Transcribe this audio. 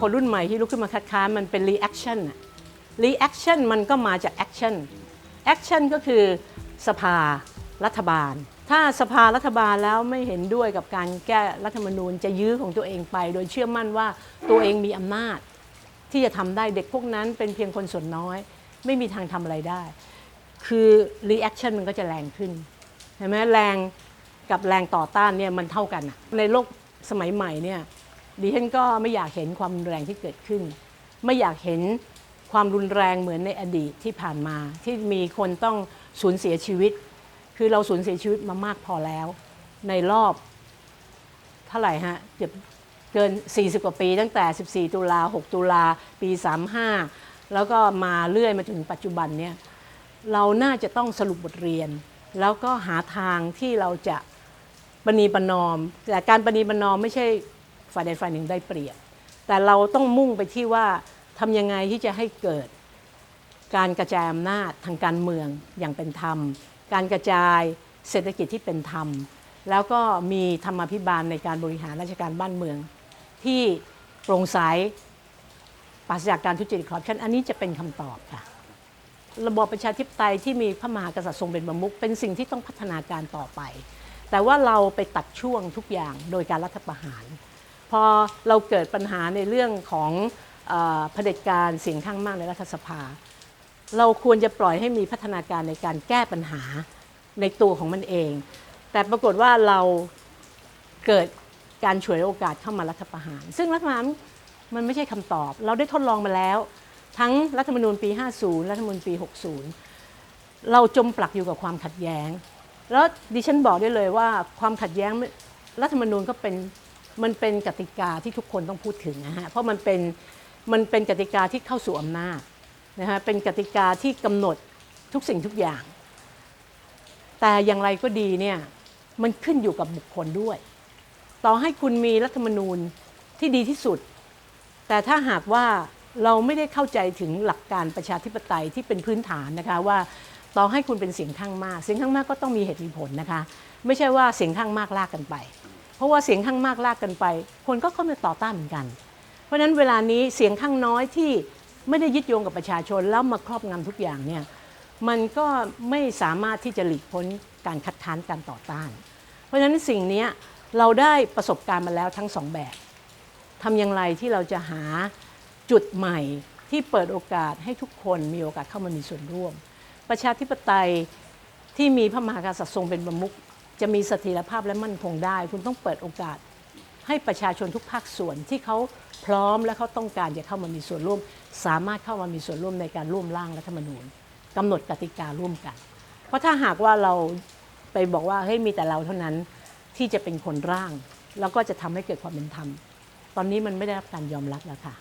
คนรุ่นใหม่ที่ลุกขึ้นมาคัดค้านมันเป็น reaction อะ reaction มันก็มาจาก action action ก็คือสภารัฐบาล ถ้าสภารัฐบาลแล้วไม่เห็นด้วยกับการแก้รัฐธรรมนูญจะยื้อของตัวเองไป โดยเชื่อมั่นว่าตัวเองมีอำนาจ ที่จะทำได้เด็กพวกนั้นเป็นเพียงคนส่วนน้อย ไม่มีทางทำอะไรได้ คือ reaction มันก็จะแรงขึ้นเห็นไหมแรง กับแรงต่อต้านเนี่ยมันเท่ากัน ในโลกสมัยใหม่เนี่ยดิฉันก็ไม่อยากเห็นความรุนแรงที่เกิดขึ้น ไม่อยากเห็นความรุนแรงเหมือนในอดีตที่ผ่านมา ที่มีคนต้องสูญเสียชีวิต คือเราสูญเสียชีวิตมามากพอแล้ว ในรอบเท่าไหร่ฮะเกือบเกิน 40 กว่าปี ตั้งแต่ 14 ตุลา 6 ตุลา ปี 35 แล้วก็มาเรื่อยมาจนถึงปัจจุบันเนี่ยเราน่าจะต้องสรุปบทเรียน แล้วก็หาทางที่เราจะ ปณีประนอม แต่การปณีประนอมไม่ใช่ฝ่ายใดฝ่ายหนึ่งได้เปรียบ แต่เราต้องมุ่งไปที่ว่าทำยังไงที่จะให้เกิด การกระจายอำนาจทางการเมืองอย่างเป็นธรรม การกระจายเศรษฐกิจที่เป็นธรรม แล้วก็มีธรรมาภิบาลในการบริหารราชการบ้านเมือง ที่โปร่งใสปราศจากการทุจริตคอร์รัปชันอันนี้จะเป็นคำตอบค่ะระบอบประชาธิปไตยที่มีพระมหากษัตริย์ทรงเป็นประมุขเป็นสิ่งที่ต้องพัฒนาการต่อไป แต่ว่าเราไปตัดช่วงทุกอย่างโดยการรัฐประหาร พอเราเกิดปัญหาในเรื่องของเผด็จการเสียงข้างมากในรัฐสภา เราควรจะปล่อยให้มีพัฒนาการในการแก้ปัญหาในตัวของมันเอง แต่ปรากฏว่าเราเกิดการฉวยโอกาสเข้ามารัฐประหาร ซึ่งรัฐประหารมันไม่ใช่คำตอบ เราได้ทดลองมาแล้ว ทั้งรัฐธรรมนูญปี 50 รัฐธรรมนูญปี 60 เราจมปลักอยู่กับความขัดแย้ง แล้วดิฉันบอกได้เลยว่าความขัดแย้งรัฐธรรมนูญก็เป็นมันเป็นกติกาที่ทุกคนต้องพูดถึงนะฮะเพราะมันเป็นมันเป็นกติกาที่เข้าสู่อำนาจนะฮะเป็นกติกาที่กำหนดทุกสิ่งทุกอย่าง แต่อย่างไรก็ดีเนี่ยมันขึ้นอยู่กับบุคคลด้วย ต่อให้คุณมีรัฐธรรมนูญที่ดีที่สุด แต่ถ้าหากว่าเราไม่ได้เข้าใจถึงหลักการประชาธิปไตยที่เป็นพื้นฐานนะคะว่า ต่อให้คุณเป็นเสียงข้างมาก เสียงข้างมากก็ต้องมีเหตุมีผลนะคะ ไม่ใช่ว่าเสียงข้างมากลากกันไป เพราะว่าเสียงข้างมากลากกันไป คนก็เข้ามาต่อต้านเหมือนกัน เพราะฉะนั้นเวลานี้เสียงข้างน้อยที่ไม่ได้ยึดโยงกับประชาชนแล้วมาครอบงำทุกอย่างเนี่ยมันก็ไม่สามารถที่จะหลีกพ้นการคัดค้านการต่อต้าน เพราะฉะนั้นสิ่งนี้เราได้ประสบการณ์มาแล้วทั้งสองแบบทำอย่างไรที่เราจะหาจุดใหม่ที่เปิดโอกาสให้ทุกคนมีโอกาสเข้ามามีส่วนร่วม ประชาธิปไตยที่มีพระมหากษัตริย์ทรงเป็นประมุขจะมีเสถียรภาพและมั่นคงได้ คุณต้องเปิดโอกาส ให้ประชาชนทุกภาคส่วนที่เขาพร้อมและเขาต้องการจะเข้ามามีส่วนร่วม สามารถเข้ามามีส่วนร่วมในการร่วมร่างรัฐธรรมนูญกำหนดกติการ่วมกัน เพราะถ้าหากว่าเราไปบอกว่าเฮ้ยมีแต่เราเท่านั้นที่จะเป็นคนร่าง แล้วก็จะทำให้เกิดความเป็นธรรม ตอนนี้มันไม่ได้รับการยอมรับแล้วค่ะ